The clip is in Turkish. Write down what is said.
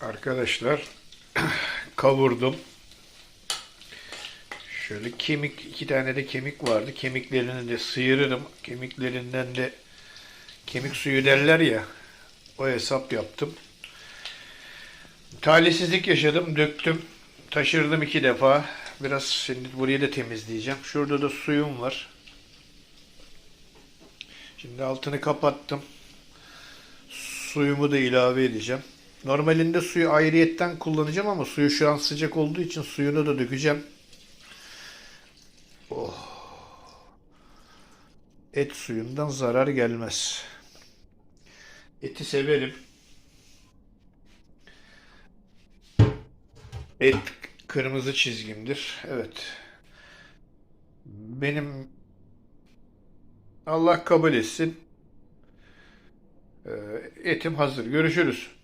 Arkadaşlar kavurdum. Şöyle kemik, iki tane de kemik vardı. Kemiklerini de sıyırırım. Kemiklerinden de kemik suyu derler ya. O hesap yaptım. Talihsizlik yaşadım, döktüm. Taşırdım iki defa. Biraz şimdi burayı da temizleyeceğim. Şurada da suyum var. Şimdi altını kapattım. Suyumu da ilave edeceğim. Normalinde suyu ayrıyetten kullanacağım ama suyu şu an sıcak olduğu için suyunu da dökeceğim. Oh. Et suyundan zarar gelmez. Eti severim. Et kırmızı çizgimdir. Evet. Benim Allah kabul etsin. Ee, Etim hazır. Görüşürüz.